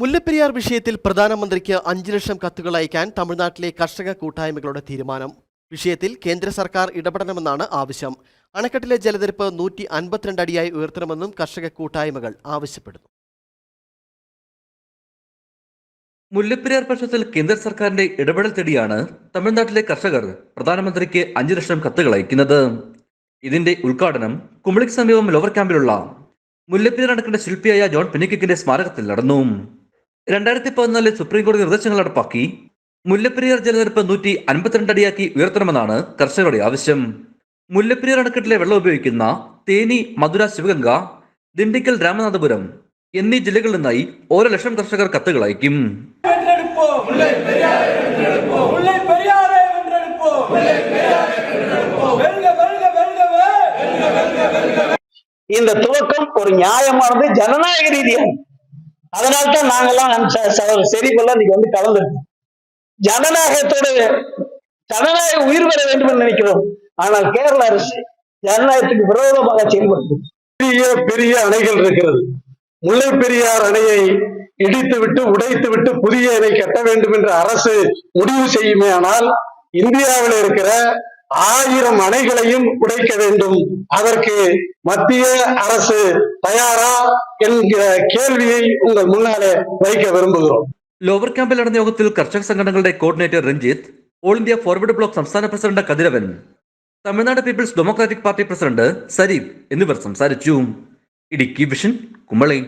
മുല്ലപ്പെരിയാർ വിഷയത്തിൽ പ്രധാനമന്ത്രിക്ക് അഞ്ച് ലക്ഷം കത്തുകൾ അയക്കാൻ തമിഴ്നാട്ടിലെ കർഷക കൂട്ടായ്മകളുടെ തീരുമാനം. വിഷയത്തിൽ കേന്ദ്ര സർക്കാർ ഇടപെടണമെന്നാണ് ആവശ്യം. അണക്കെട്ടിലെ ജലനിരപ്പ് നൂറ്റി അൻപത്തിരണ്ട് അടിയായി ഉയർത്തണമെന്നും കർഷക കൂട്ടായ്മകൾ ആവശ്യപ്പെടുന്നു. മുല്ലപ്പെരിയാർ പ്രശ്നത്തിൽ കേന്ദ്ര സർക്കാരിന്റെ ഇടപെടൽ തേടിയാണ് തമിഴ്നാട്ടിലെ കർഷകർ പ്രധാനമന്ത്രിക്ക് അഞ്ചു ലക്ഷം കത്തുകൾ അയക്കുന്നത്. ഇതിന്റെ ഉദ്ഘാടനം കുമളിക്ക് സമീപം ലോവർ ക്യാമ്പിലുള്ള മുല്ലപ്പെരിയാർ അണക്കിന്റെ ശില്പിയായ ജോൺ പെനിക്കിന്റെ സ്മാരകത്തിൽ നടന്നു. രണ്ടായിരത്തി പതിനാലിൽ സുപ്രീം കോടതി നിർദ്ദേശങ്ങൾ നടപ്പാക്കി മുല്ലപ്പെരിയാർ ജലനിരപ്പ് നൂറ്റി അൻപത്തിരണ്ട് അടിയാക്കി ഉയർത്തണമെന്നാണ് കർഷകരുടെ ആവശ്യം മുല്ലപ്പെരിയാർ അണക്കെട്ടിലെ വെള്ളം ഉപയോഗിക്കുന്ന തേനി മധുര ശിവഗംഗ ദിണ്ടിക്കൽ രാമനാഥപുരം എന്നീ ജില്ലകളിൽ നിന്നായി ഓരോ ലക്ഷം കർഷകർ കത്തുകൾ അയക്കും வென்றெடுப்போம் முல்லை பெரியாரை வென்றெடுப்போம் முல்லை பெரியாரை வென்றெடுப்போம் முல்லை பெரியாரை வென்றெடுப்போம் வெல்க வெல்க வெல்கவே இந்த துவக்கம் ஒரு நியாயமானது ஜனநாயக ரீதியானது அதனால்தான் நாங்கெல்லாம் ச- செறிவெல்லாம் இன்னைக்கு வந்து கலந்துருக்கோம். ஜனநாயகத்தோட ஜனநாயகம் உயிர் பெற வேண்டும் என்று நினைக்கிறோம். ஆனால் கேரள அரசு ஜனநாயகத்துக்கு விரோதமாக செயல்படுது பெரிய பெரிய அணைகள் இருக்கிறது. முல்லை பெரியார் அணையை இடித்து இடித்துவிட்டு உடைத்துவிட்டு புதிய அணை கட்ட வேண்டும் என்று அரசு முடிவு செய்யுமே ஆனால் இந்தியாவில் இருக்கிற ஆயிரம் அணைகளையும் உடைக்க வேண்டும் அதற்கு மத்திய அரசு தயாரா என்கிற கேள்வியை உங்கள் முன்னாலே வைக்க விரும்புகிறோம் ലോവർ ക്യാമ്പിൽ നടന്ന യോഗത്തിൽ കർഷക സംഘടനകളുടെ coordinator Ranjith All India Forward Bloc സംസ്ഥാന president Kathiravan Tamil Nadu People's Democratic Party president Sareef എന്നിവർ സംസാരിച്ചു ഇടുക്കി വിഷൻ കുമളി